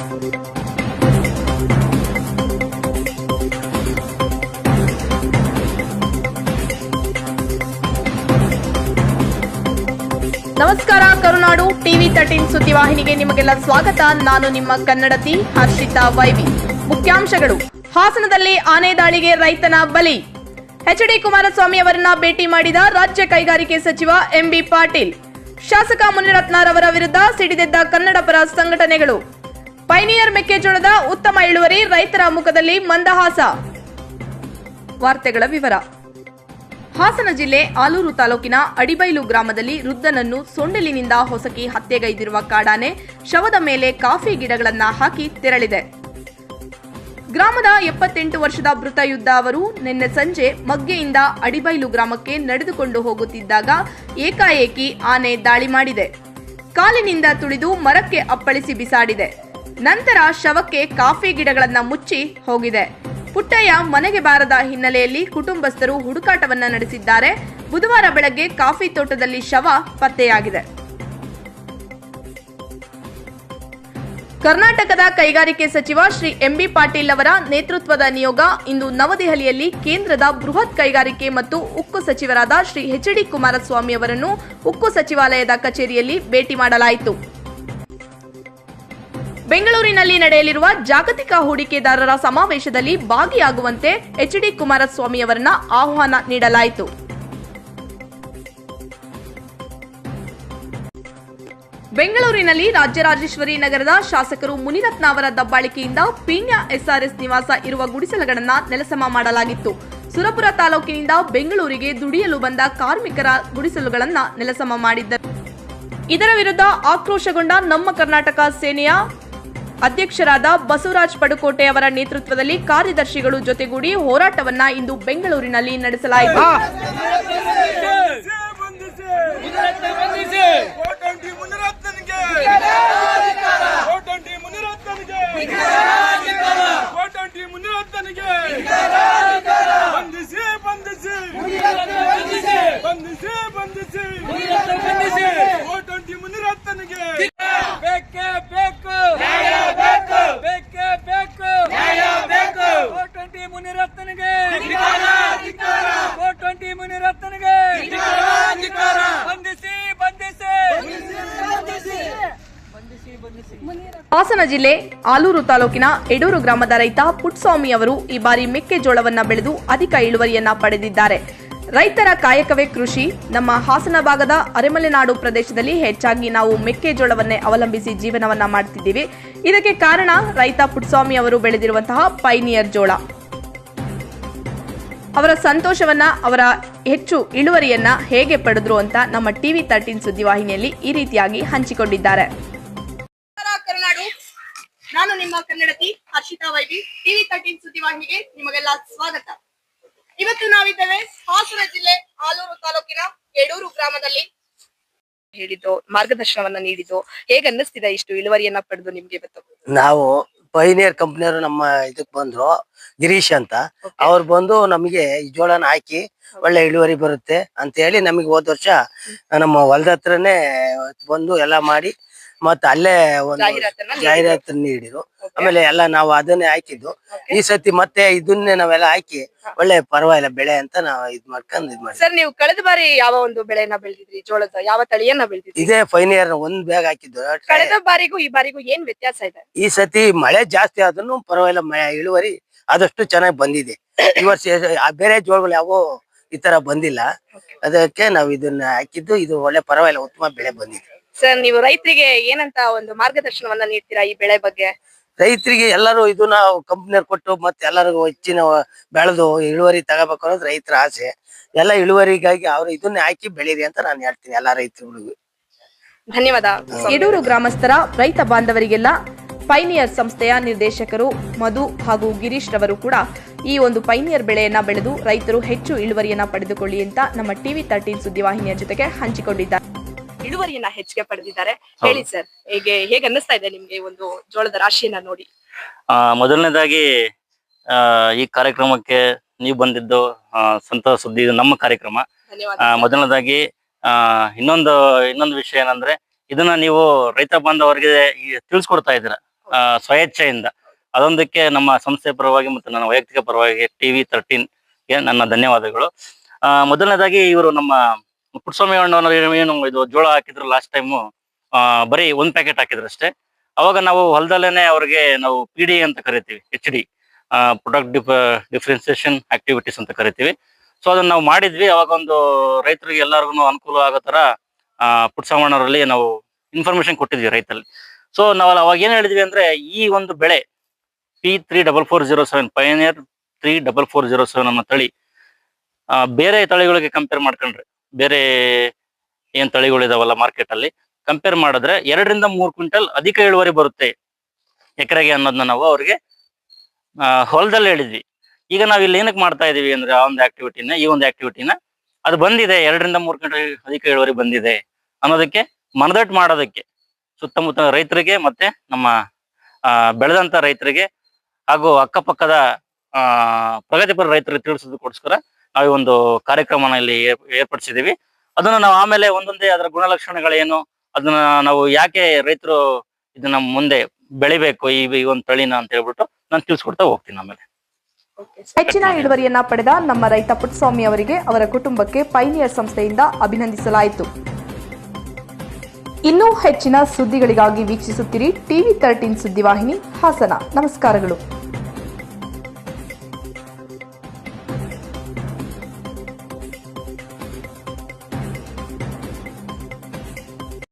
ನಮಸ್ಕಾರ, ಕರುನಾಡು TV thirteen ಸುದ್ದಿವಾಹಿನಿಗೆ ನಿಮಗೆಲ್ಲ ಸ್ವಾಗತ. ನಾನು ನಿಮ್ಮ ಕನ್ನಡತಿ ಹರ್ಷಿತಾ ವೈವಿ. ಮುಖ್ಯಾಂಶಗಳು. ಹಾಸನದಲ್ಲಿ ಆನೆ ದಾಳಿಗೆ ರೈತನ ಬಲಿ. ಎಚ್ ಡಿ ಕುಮಾರಸ್ವಾಮಿ ಅವರನ್ನ ಭೇಟಿ ಮಾಡಿದ ರಾಜ್ಯ ಕೈಗಾರಿಕೆ ಸಚಿವ ಎಂಬಿ ಪಾಟೀಲ್. ಶಾಸಕ ಮುನಿರತ್ನರವರ ವಿರುದ್ಧ ಸಿಡಿದೆದ್ದ ಕನ್ನಡ ಪರ ಸಂಘಟನೆಗಳು. ಪೈನಿಯರ್ ಮೆಕ್ಕೆಜೋಳದ ಉತ್ತಮ ಇಳುವರಿ ರೈತರ ಮುಖದಲ್ಲಿ ಮಂದಹಾಸ. ವಾರ್ತೆಗಳ ವಿವರ. ಹಾಸನ ಜಿಲ್ಲೆ ಆಲೂರು ತಾಲೂಕಿನ ಅಡಿಬೈಲು ಗ್ರಾಮದಲ್ಲಿ ವೃದ್ಧನನ್ನು ಸೊಂಡಿಲಿನಿಂದ ಹೊಸಕಿ ಹತ್ಯೆಗೈದಿರುವ ಕಾಡಾನೆ ಶವದ ಮೇಲೆ ಕಾಫಿ ಗಿಡಗಳನ್ನು ಹಾಕಿ ತೆರಳಿದೆ. ಗ್ರಾಮದ ಎಪ್ಪತ್ತೆಂಟು ವರ್ಷದ ಮೃತ ಯುದ್ಧ ಅವರು ನಿನ್ನೆ ಸಂಜೆ ಮಗ್ಗೆಯಿಂದ ಅಡಿಬೈಲು ಗ್ರಾಮಕ್ಕೆ ನಡೆದುಕೊಂಡು ಹೋಗುತ್ತಿದ್ದಾಗ ಏಕಾಏಕಿ ಆನೆ ದಾಳಿ ಮಾಡಿದೆ. ಕಾಲಿನಿಂದ ತುಳಿದು ಮರಕ್ಕೆ ಅಪ್ಪಳಿಸಿ ಬಿಸಾಡಿದೆ. ನಂತರ ಶವಕ್ಕೆ ಕಾಫಿ ಗಿಡಗಳನ್ನ ಮುಚ್ಚಿ ಹೋಗಿದೆ. ಪುಟ್ಟಯ್ಯ ಮನೆಗೆ ಬಾರದ ಹಿನ್ನೆಲೆಯಲ್ಲಿ ಕುಟುಂಬಸ್ಥರು ಹುಡುಕಾಟವನ್ನ ನಡೆಸಿದ್ದಾರೆ. ಬುಧವಾರ ಬೆಳಗ್ಗೆ ಕಾಫಿ ತೋಟದಲ್ಲಿ ಶವ ಪತ್ತೆಯಾಗಿದೆ. ಕರ್ನಾಟಕದ ಕೈಗಾರಿಕೆ ಸಚಿವ ಶ್ರೀ ಎಂಬಿ ಪಾಟೀಲ್ ಅವರ ನೇತೃತ್ವದ ನಿಯೋಗ ಇಂದು ನವದೆಹಲಿಯಲ್ಲಿ ಕೇಂದ್ರದ ಬೃಹತ್ ಕೈಗಾರಿಕೆ ಮತ್ತು ಉಕ್ಕು ಸಚಿವರಾದ ಶ್ರೀ ಎಚ್ ಡಿ ಕುಮಾರಸ್ವಾಮಿ ಅವರನ್ನು ಉಕ್ಕು ಸಚಿವಾಲಯದ ಕಚೇರಿಯಲ್ಲಿ ಭೇಟಿ ಮಾಡಲಾಯಿತು. ಬೆಂಗಳೂರಿನಲ್ಲಿ ನಡೆಯಲಿರುವ ಜಾಗತಿಕ ಹೂಡಿಕೆದಾರರ ಸಮಾವೇಶದಲ್ಲಿ ಭಾಗಿಯಾಗುವಂತೆ ಎಚ್ ಡಿ ಕುಮಾರಸ್ವಾಮಿ ಅವರನ್ನ ಆಹ್ವಾನ ನೀಡಲಾಯಿತು. ಬೆಂಗಳೂರಿನಲ್ಲಿ ರಾಜ್ಯರಾಜೇಶ್ವರಿ ನಗರದ ಶಾಸಕರು ಮುನಿರತ್ನ ಅವರ ದಬ್ಬಾಳಿಕೆಯಿಂದ ಪೀಣ್ಯ ಎಸ್ಆರ್ಎಸ್ ನಿವಾಸ ಇರುವ ಗುಡಿಸಲುಗಳನ್ನ ನೆಲಸಮ ಮಾಡಲಾಗಿತ್ತು. ಸುರಪುರ ತಾಲೂಕಿನಿಂದ ಬೆಂಗಳೂರಿಗೆ ದುಡಿಯಲು ಬಂದ ಕಾರ್ಮಿಕರ ಗುಡಿಸಲುಗಳನ್ನು ನೆಲಸಮ ಮಾಡಿದ್ದರು ಇದರ ವಿರುದ್ಧ ಆಕ್ರೋಶಗೊಂಡ ನಮ್ಮ ಕರ್ನಾಟಕ ಸೇನೆಯ ಅಧ್ಯಕ್ಷರಾದ ಬಸವರಾಜ್ ಪಡುಕೋಟೆ ಅವರ ನೇತೃತ್ವದಲ್ಲಿ ಕಾರ್ಯದರ್ಶಿಗಳು ಜೊತೆಗೂಡಿ ಹೋರಾಟವನ್ನ ಇಂದು ಬೆಂಗಳೂರಿನಲ್ಲಿ ನಡೆಸಲಾಯಿತು ಕೋಟಂಟಿ ಮುನಿರತ್ನನಿಗೆ ಕೋಟಂಟಿ ಮುನಿರತ್ನನಿಗೆ ಬಂಧಿಸಿ ಬಂಧಿಸಿ ಬಂಧಿಸಿ ಬಂಧಿಸಿ ಕೋಟಂಟಿ ಮುನಿರತ್ನನಿಗೆ ಬೇಕೇ ಬೇಕು ಬೇಕು ಬೇಕೇ ಬೇಕು ನ್ಯಾಯ ಬೇಕು ಫೋರ್ ಟ್ವೆಂಟಿ ಮುನಿರತ್ನನಿಗೆ ಫೋರ್ ಟ್ವೆಂಟಿ ಮುನಿರತ್ನನಿಗೆ ಬಂಧಿಸಿ ಬಂಧಿಸಿ ಹಾಸನ ಜಿಲ್ಲೆ ಆಲೂರು ತಾಲೂಕಿನ ಎಡೂರು ಗ್ರಾಮದ ರೈತ ಪುಟ್ಸ್ವಾಮಿ ಅವರು ಈ ಬಾರಿ ಮೆಕ್ಕೆಜೋಳವನ್ನ ಬೆಳೆದು ಅಧಿಕ ಇಳುವರಿಯನ್ನ ಪಡೆದಿದ್ದಾರೆ. ರೈತರ ಕಾಯಕವೇ ಕೃಷಿ. ನಮ್ಮ ಹಾಸನ ಭಾಗದ ಅರೆಮಲೆನಾಡು ಪ್ರದೇಶದಲ್ಲಿ ಹೆಚ್ಚಾಗಿ ನಾವು ಮೆಕ್ಕೆಜೋಳವನ್ನೇ ಅವಲಂಬಿಸಿ ಜೀವನವನ್ನ ಮಾಡ್ತಿದ್ದೀವಿ. ಇದಕ್ಕೆ ಕಾರಣ ರೈತ ಪುಟ್ಸ್ವಾಮಿ ಅವರು ಬೆಳೆದಿರುವಂತಹ ಪೈನಿಯರ್ ಜೋಳ. ಅವರ ಸಂತೋಷವನ್ನ, ಅವರ ಹೆಚ್ಚು ಇಳುವರಿಯನ್ನ ಹೇಗೆ ಪಡೆದ್ರು ಅಂತ ನಮ್ಮ ಟಿವಿ ತರ್ಟೀನ್ ಸುದ್ದಿವಾಹಿನಿಯಲ್ಲಿ ಈ ರೀತಿಯಾಗಿ ಹಂಚಿಕೊಂಡಿದ್ದಾರೆ. ನಾನು ನಿಮ್ಮ ಕನ್ನಡತಿ Harshita Y V TV thirteen ಸುದ್ದಿವಾಹಿನಿಗೆ ನಿಮಗೆಲ್ಲ ಸ್ವಾಗತ. ಇವತ್ತು ನಾವಿದ್ದೇವೆ ಹಾಸನ ಜಿಲ್ಲೆ ಆಲೂರು ತಾಲೂಕಿನ ಎಡೂರು ಗ್ರಾಮದಲ್ಲಿ ಹೇಳಿದ್ದು ಮಾರ್ಗದರ್ಶನವನ್ನ ನೀಡಿದ್ದು. ಹೇಗೆ ಅನ್ನಿಸ್ತಿದೆ ಇಷ್ಟು ಇಳುವರಿಯನ್ನ ಪಡೆದು ನಿಮ್ಗೆ ಇವತ್ತು? ನಾವು ಪೈನಿಯರ್ ಕಂಪ್ನಿಯವರು ನಮ್ಮ ಇದಕ್ ಬಂದ್ರು ಗಿರೀಶ್ ಅಂತ. ಅವ್ರು ಬಂದು ನಮಗೆ ಈ ಜೋಳನ ಹಾಕಿ ಒಳ್ಳೆ ಇಳುವರಿ ಬರುತ್ತೆ ಅಂತ ಹೇಳಿ ನಮಗೆ ಹೋದ ವರ್ಷ ನಮ್ಮ ಹೊಲದ ಹತ್ರನೇ ಬಂದು ಎಲ್ಲ ಮಾಡಿ ಮತ್ತೆ ಅಲ್ಲೇ ಒಂದು ಜಾಹೀರಾತನ್ನ ನೀಡಿದ್ರು. ಆಮೇಲೆ ಎಲ್ಲ ನಾವು ಅದನ್ನೇ ಹಾಕಿದ್ದು. ಈ ಸತಿ ಮತ್ತೆ ಇದನ್ನೇ ನಾವೆಲ್ಲ ಹಾಕಿ ಒಳ್ಳೆ ಪರವಾಗಿಲ್ಲ ಬೆಳೆ ಅಂತ ನಾವು ಇದ್ ಮಾಡ್ಕೊಂಡ್ ಇದ್ ಮಾಡಿ ಸರ್ ನೀವು ಕಳೆದ ಬಾರಿ ಯಾವ ಒಂದು ಬೆಳೆಯನ್ನ ಬೆಳೆದಿದ್ರಿ? ಜೋಳದ ಯಾವ ತಳಿಯನ್ನ ಬೆಳೆದಿದ್ರಿ? ಇದೇ ಫೈನ್ ಇಯರ್ ಒಂದ್ ಬ್ಯಾಗ್ ಹಾಕಿದ್ದು. ಕಳೆದ ಬಾರಿಗೂ ಈ ಬಾರಿಗೂ ಏನ್ ವ್ಯತ್ಯಾಸ ಇದೆ? ಈ ಸತಿ ಮಳೆ ಜಾಸ್ತಿ ಆದ್ರೂ ಪರವಾಗಿಲ್ಲ ಮಳೆ ಇಳುವರಿ ಆದಷ್ಟು ಚೆನ್ನಾಗಿ ಬಂದಿದೆ. ಈ ವರ್ಷ ಆ ಬೇರೆ ಜೋಳಗಳು ಯಾವ ಈ ತರ ಬಂದಿಲ್ಲ. ಅದಕ್ಕೆ ನಾವು ಇದನ್ನ ಹಾಕಿದ್ದು ಇದು ಒಳ್ಳೆ ಪರವಾಗಿಲ್ಲ ಉತ್ತಮ ಬೆಳೆ ಬಂದಿದೆ. ಸರ್ ನೀವು ರೈತರಿಗೆ ಏನಂತ ಒಂದು ಮಾರ್ಗದರ್ಶನವನ್ನ ನೀಡ್ತೀರಾ ಈ ಬೆಳೆ ಬಗ್ಗೆ? ರೈತರಿಗೆ ಎಲ್ಲರೂ ಇದನ್ನ ಕಂಪ್ನಿಯರ್ ಕೊಟ್ಟು ಮತ್ತೆ ಎಲ್ಲರಿಗೂ ಹೆಚ್ಚಿನ ಬೆಳೆದು ಇಳುವರಿ ತಗೋಬೇಕು ಅನ್ನೋದು ರೈತರ ಆಸೆ. ಎಲ್ಲ ಇಳುವರಿಗಾಗಿ ಅವ್ರು ಇದನ್ನ ಹಾಕಿ ಬೆಳೀರಿ ಅಂತ ನಾನು ಹೇಳ್ತೀನಿ ಎಲ್ಲಾ ರೈತರುಗಳಿಗೂ. ಧನ್ಯವಾದ. ಯಡೂರು ಗ್ರಾಮಸ್ಥರ ರೈತ ಬಾಂಧವರಿಗೆಲ್ಲ ಪೈನಿಯರ್ ಸಂಸ್ಥೆಯ ನಿರ್ದೇಶಕರು ಮಧು ಹಾಗೂ ಗಿರೀಶ್ ರವರು ಕೂಡ ಈ ಒಂದು ಪೈನಿಯರ್ ಬೆಳೆಯನ್ನ ಬೆಳೆದು ರೈತರು ಹೆಚ್ಚು ಇಳುವರಿಯನ್ನ ಪಡೆದುಕೊಳ್ಳಿ ಅಂತ ನಮ್ಮ ಟಿವಿ ತರ್ಟೀನ್ ಸುದ್ದಿವಾಹಿನಿಯ ಜೊತೆಗೆ ಹಂಚಿಕೊಂಡಿದ್ದಾರೆ. ಇಳುವರಿಯನ್ನ ಹೆಚ್ಚಿಗೆ ಪಡೆದಿದ್ದಾರೆ. ಹೇಳಿ ಸರ್ ಹೇಗೆ ಹೇಗೆ ಅನ್ನಿಸ್ತಾ ಇದೆ ನಿಮ್ಗೆ ಈ ಒಂದು ಜೋಳದ ರಾಶಿಯನ್ನ ನೋಡಿ? ಆ, ಮೊದಲನೇದಾಗಿ ಆ, ಈ ಕಾರ್ಯಕ್ರಮಕ್ಕೆ ನೀವು ಬಂದಿದ್ದು ಆ, ಸಂತೋಷ ಸುದ್ದಿ ಇದು ನಮ್ಮ ಕಾರ್ಯಕ್ರಮ. ಧನ್ಯವಾದ ಆ, ಮೊದಲನೇದಾಗಿ ಆ, ಇನ್ನೊಂದು ಇನ್ನೊಂದು ವಿಷಯ ಏನಂದ್ರೆ ಇದನ್ನ ನೀವು ರೈತ ಬಾಂಧವರಿಗೆ ಈ ತಿಳಿಸ್ಕೊಡ್ತಾ ಇದ್ದೀರ ಆ, ಸ್ವಇಚ್ಛೆಯಿಂದ ಅದೊಂದಕ್ಕೆ ನಮ್ಮ ಸಂಸ್ಥೆ ಪರವಾಗಿ ಮತ್ತು ನನ್ನ ವೈಯಕ್ತಿಕ ಪರವಾಗಿ ಟಿವಿ ತರ್ಟೀನ್ಗೆ ನನ್ನ ಧನ್ಯವಾದಗಳು. ಆ, ಮೊದಲನೇದಾಗಿ ಇವರು ನಮ್ಮ ಪುಟ್ಸ್ವಾಮಿ ಏನು ಇದು ಜೋಳ ಹಾಕಿದ್ರು ಲಾಸ್ಟ್ ಟೈಮು ಬರೀ ಒಂದ್ ಪ್ಯಾಕೆಟ್ ಹಾಕಿದ್ರು ಅಷ್ಟೇ. ಅವಾಗ ನಾವು ಹೊಲದಲ್ಲೇನೆ ಅವ್ರಿಗೆ ನಾವು ಪಿ ಡಿ ಅಂತ ಕರಿತೀವಿ H D product differentiation activities ಅಂತ ಕರಿತೀವಿ. ಸೊ ಅದನ್ನ ನಾವು ಮಾಡಿದ್ವಿ. ಅವಾಗ ಒಂದು ರೈತರಿಗೆ ಎಲ್ಲರಿಗೂ ಅನುಕೂಲ ಆಗೋ ತರ ಆ, ಪುಟ್ಸ್ವಾಮಣ್ಣವರಲ್ಲಿ ನಾವು ಇನ್ಫಾರ್ಮೇಶನ್ ಕೊಟ್ಟಿದ್ವಿ ರೈತಲ್ಲಿ ಸೊ ನಾವು ಅವಾಗ ಏನು ಹೇಳಿದ್ವಿ ಅಂದ್ರೆ ಈ ಒಂದು ಬೆಳೆ P three double four zero seven Pioneer three double four zero seven ಅನ್ನೋ ತಳಿ ಬೇರೆ ತಳಿಗಳಿಗೆ ಕಂಪೇರ್ ಮಾಡ್ಕೊಂಡ್ರೆ. ಬೇರೆ ಏನ್ ತಳಿಗಳಿದಾವಲ್ಲ ಮಾರ್ಕೆಟ್ ಅಲ್ಲಿ ಕಂಪೇರ್ ಮಾಡಿದ್ರೆ ಎರಡರಿಂದ ಮೂರು ಕ್ವಿಂಟಲ್ ಅಧಿಕ ಇಳುವರಿ ಬರುತ್ತೆ ಎಕರೆಗೆ ಅನ್ನೋದನ್ನ ನಾವು ಅವ್ರಿಗೆ ಹೊಲದಲ್ಲಿ ಹೇಳಿದ್ವಿ. ಈಗ ನಾವು ಇಲ್ಲಿ ಏನಕ್ಕೆ ಮಾಡ್ತಾ ಇದೀವಿ ಅಂದ್ರೆ ಆ ಒಂದು ಆಕ್ಟಿವಿಟಿನ ಈ ಒಂದು ಆಕ್ಟಿವಿಟಿನ ಅದು ಬಂದಿದೆ, ಎರಡರಿಂದ ಮೂರು ಕ್ವಿಂಟಲ್ ಅಧಿಕ ಇಳುವರಿ ಬಂದಿದೆ ಅನ್ನೋದಕ್ಕೆ ಮನದಟ್ಟು ಮಾಡೋದಕ್ಕೆ, ಸುತ್ತಮುತ್ತ ರೈತರಿಗೆ ಮತ್ತೆ ನಮ್ಮ ಬೆಳೆದಂತ ರೈತರಿಗೆ ಹಾಗೂ ಅಕ್ಕಪಕ್ಕದ ಪ್ರಗತಿಪರ ರೈತರಿಗೆ ತಿಳಿಸೋದಕ್ಕೋಸ್ಕರ ನಾವು ಒಂದು ಕಾರ್ಯಕ್ರಮನ ಇಲ್ಲಿ ಏರ್- ಏರ್ಪಡಿಸಿದೀವಿ ಅದನ್ನ ನಾವು ಆಮೇಲೆ ಒಂದೊಂದೇ ಅದರ ಗುಣಲಕ್ಷಣಗಳೇನು, ಅದನ್ನ ನಾವು ಯಾಕೆ ರೈತರು ಇದನ್ನ ಮುಂದೆ ಬೆಳಿಬೇಕು, ಈ ಒಂದು ತಳಿನ ಅಂತ ಹೇಳ್ಬಿಟ್ಟು ನಾನು ತಿಳಿಸ್ಕೊಡ್ತಾ ಹೋಗ್ತೀನಿ ಆಮೇಲೆ. ಹೆಚ್ಚಿನ ಇಳುವರಿಯನ್ನ ಪಡೆದ ನಮ್ಮ ರೈತ ಪುಟ್ಟಸ್ವಾಮಿ ಅವರಿಗೆ ಅವರ ಕುಟುಂಬಕ್ಕೆ ಪೈನಿಯರ್ ಸಂಸ್ಥೆಯಿಂದ ಅಭಿನಂದಿಸಲಾಯಿತು. ಇನ್ನೂ ಹೆಚ್ಚಿನ ಸುದ್ದಿಗಳಿಗಾಗಿ ವೀಕ್ಷಿಸುತ್ತಿರಿ ಟಿವಿ ತರ್ಟೀನ್ ಸುದ್ದಿವಾಹಿನಿ ಹಾಸನ. ನಮಸ್ಕಾರಗಳು.